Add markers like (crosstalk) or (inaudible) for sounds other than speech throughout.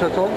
shuttle.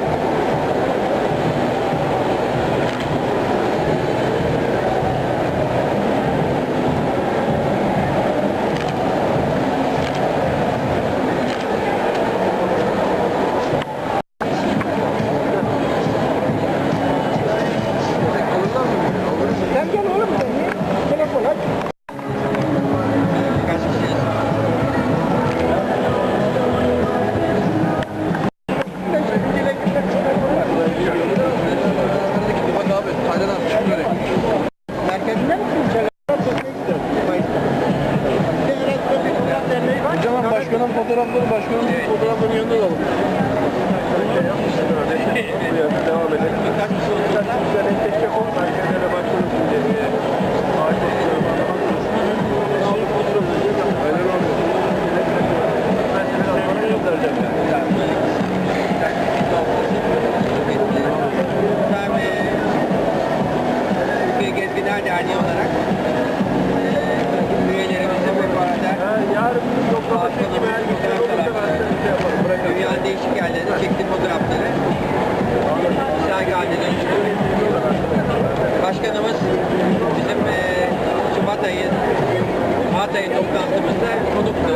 Konuktu.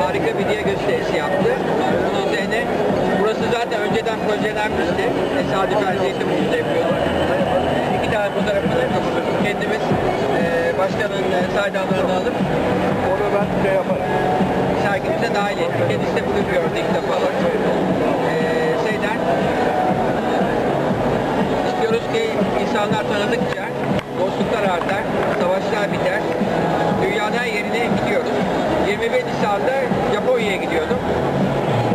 Harika bir diye gösterisi yaptı. Bunun üzerine burası zaten önceden projelenmişti. Tesadüfen Zeytinburnu'da yapıyorduk. E, İki tane fotoğrafını kendimiz e, başkanın e, saydamlarını alıp Onu ben şey yaparım. sergimize dahil ettik. Kendisi de bugün gördü ilk defa. Ee, şeyden istiyoruz ki insanlar tanıdıkça 21 Nisan'da Japonya'ya gidiyordum.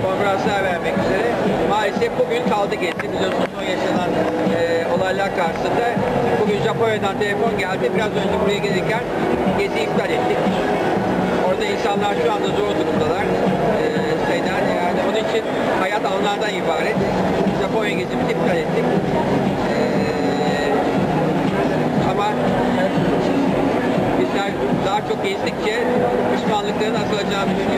Konferanslar vermek üzere. Maalesef bugün kaldı gitti. Biliyorsunuz son yaşanan e, olaylar karşısında. Bugün Japonya'dan telefon geldi. Biraz önce buraya gelirken gezi iptal ettik. Orada insanlar şu anda zor durumdalar. Ee, şeyden yani onun için hayat anlardan ibaret. Japonya gezimizi iptal ettik. Ee, ama bizler daha çok gezdikçe sağlıklarını akıl acaba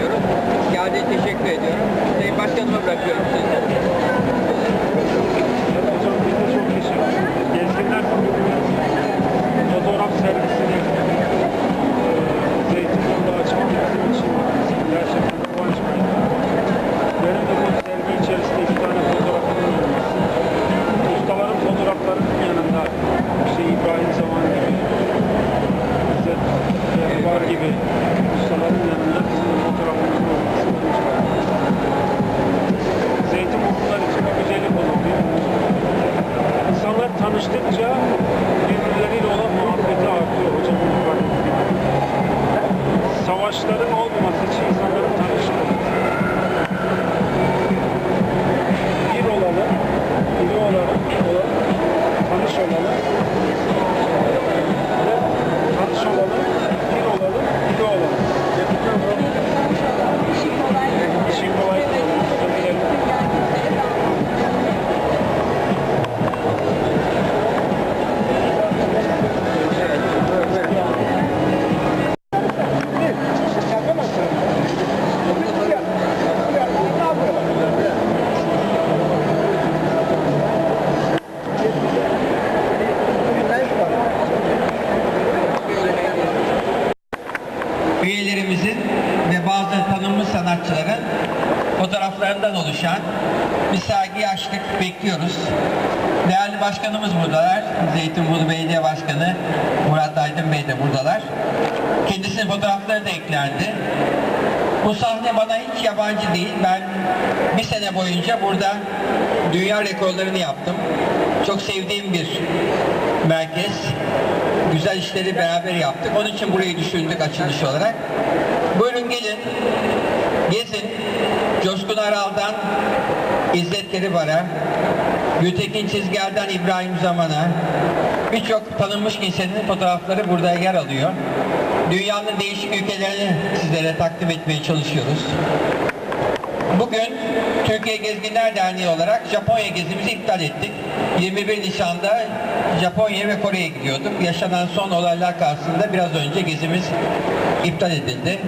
oluşan bir sergiyi açtık, bekliyoruz. Değerli başkanımız buradalar. Zeytinburnu Belediye Başkanı Murat Aydın Bey de buradalar. Kendisinin fotoğrafları da eklendi. Bu sahne bana hiç yabancı değil. Ben bir sene boyunca burada dünya rekorlarını yaptım. Çok sevdiğim bir merkez. Güzel işleri beraber yaptık. Onun için burayı düşündük açılış olarak. Buyurun gelin. Gezin. Coşkun Aral'dan İzzet Keribar'a, Gültekin Çizger'den İbrahim Zaman'a, birçok tanınmış kimsenin fotoğrafları burada yer alıyor. Dünyanın değişik ülkelerini sizlere takdim etmeye çalışıyoruz. Bugün Türkiye Gezginler Derneği olarak Japonya gezimizi iptal ettik. 21 Nisan'da Japonya ve Kore'ye gidiyorduk. Yaşanan son olaylar karşısında biraz önce gezimiz iptal edildi.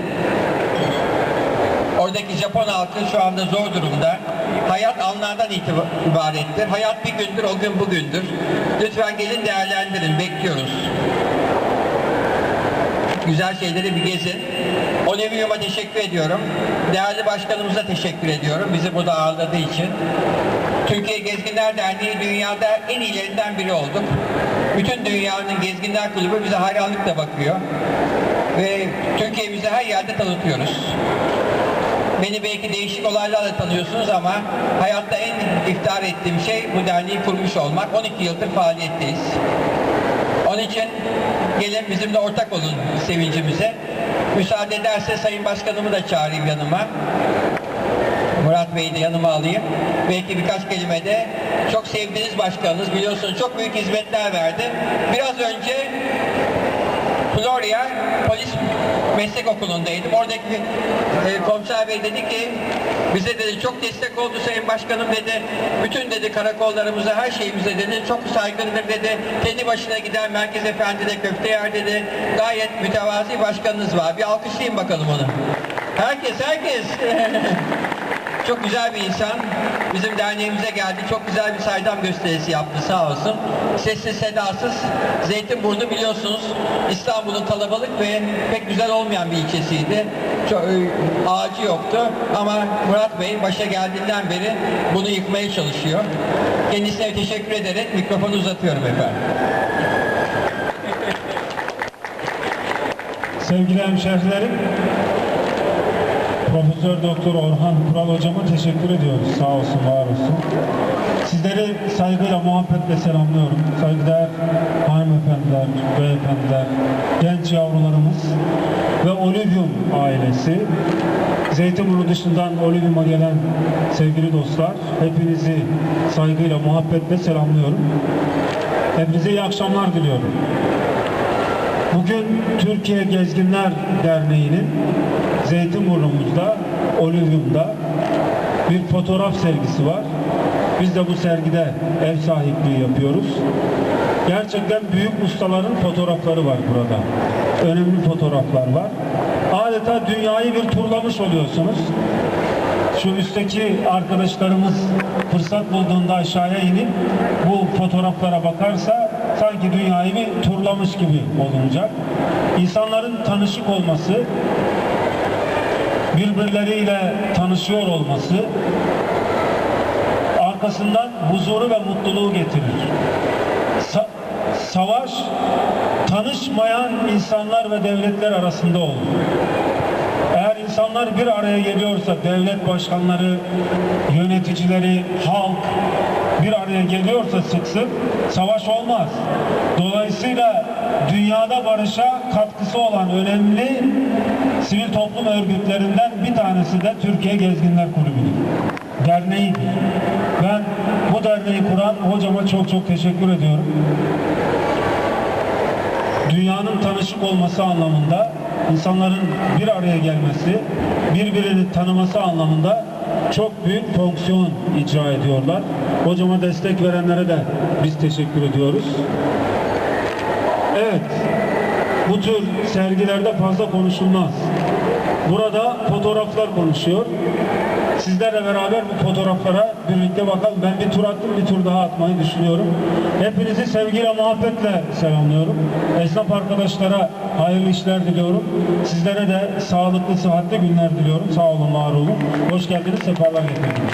Oradaki Japon halkı şu anda zor durumda. hayat anlardan itiba- ibarettir. Hayat bir gündür, o gün bugündür. Lütfen gelin değerlendirin, bekliyoruz. Güzel şeyleri bir gezin. Olivium'a teşekkür ediyorum. Değerli başkanımıza teşekkür ediyorum. Bizi burada ağırladığı için. Türkiye Gezginler Derneği dünyada en iyilerinden biri olduk. Bütün dünyanın Gezginler Kulübü bize hayranlıkla bakıyor. Ve Türkiye'mizi her yerde tanıtıyoruz. Beni belki değişik olaylarla tanıyorsunuz ama hayatta en iftihar ettiğim şey bu derneği kurmuş olmak. 12 yıldır faaliyetteyiz. Onun için gelin bizimle ortak olun sevincimize. Müsaade ederse Sayın Başkanımı da çağırayım yanıma. Murat Bey'i de yanıma alayım. Belki birkaç kelime de çok sevdiğiniz başkanınız biliyorsunuz çok büyük hizmetler verdi. Biraz önce Florya Polis Meslek Okulu'ndaydım. Oradaki e, komiser bey dedi ki bize dedi çok destek oldu Sayın Başkanım dedi. Bütün dedi karakollarımıza her şeyimize dedi çok saygındır dedi. Kendi başına giden Merkez Efendi'de köfte yer dedi. Gayet mütevazi başkanınız var. Bir alkışlayın bakalım onu. Herkes herkes. (laughs) Çok güzel bir insan. Bizim derneğimize geldi. Çok güzel bir saydam gösterisi yaptı sağ olsun. Sessiz sedasız. Zeytinburnu biliyorsunuz İstanbul'un kalabalık ve pek güzel olmayan bir ilçesiydi. Çok, e, ağacı yoktu ama Murat Bey başa geldiğinden beri bunu yıkmaya çalışıyor. Kendisine teşekkür ederek mikrofonu uzatıyorum efendim. Sevgili hemşehrilerim, Profesör Doktor Orhan Kural hocama teşekkür ediyoruz. Sağ olsun, var olsun. Sizleri saygıyla, muhabbetle selamlıyorum. Saygıdeğer hanımefendiler, beyefendiler, genç yavrularımız ve Olivium ailesi. Zeytinburnu dışından Olivium'a gelen sevgili dostlar, hepinizi saygıyla, muhabbetle selamlıyorum. Hepinize iyi akşamlar diliyorum. Bugün Türkiye Gezginler Derneği'nin Zeytinburnumuzda, Olivium'da bir fotoğraf sergisi var. Biz de bu sergide ev sahipliği yapıyoruz. Gerçekten büyük ustaların fotoğrafları var burada. Önemli fotoğraflar var. Adeta dünyayı bir turlamış oluyorsunuz. Şu üstteki arkadaşlarımız fırsat bulduğunda aşağıya inip bu fotoğraflara bakarsa sanki dünyayı bir turlamış gibi olunacak. İnsanların tanışık olması, birbirleriyle tanışıyor olması arkasından huzuru ve mutluluğu getirir. Sa- savaş tanışmayan insanlar ve devletler arasında olur. Eğer insanlar bir araya geliyorsa devlet başkanları, yöneticileri, halk bir araya geliyorsa sık sık savaş olmaz. Dolayısıyla dünyada barışa katkısı olan önemli sivil toplum örgütlerinden bir tanesi de Türkiye Gezginler Kulübü'dür. Derneğidir. Ben bu derneği kuran hocama çok çok teşekkür ediyorum dünyanın tanışık olması anlamında, insanların bir araya gelmesi, birbirini tanıması anlamında çok büyük fonksiyon icra ediyorlar. Hocama destek verenlere de biz teşekkür ediyoruz. Evet, bu tür sergilerde fazla konuşulmaz. Burada fotoğraflar konuşuyor. Sizlerle beraber bu fotoğraflara birlikte bakalım. Ben bir tur attım, bir tur daha atmayı düşünüyorum. Hepinizi sevgiyle, muhabbetle selamlıyorum. Esnaf arkadaşlara hayırlı işler diliyorum. Sizlere de sağlıklı, sıhhatli günler diliyorum. Sağ olun, var olun. Hoş geldiniz, sefalar getirdiniz.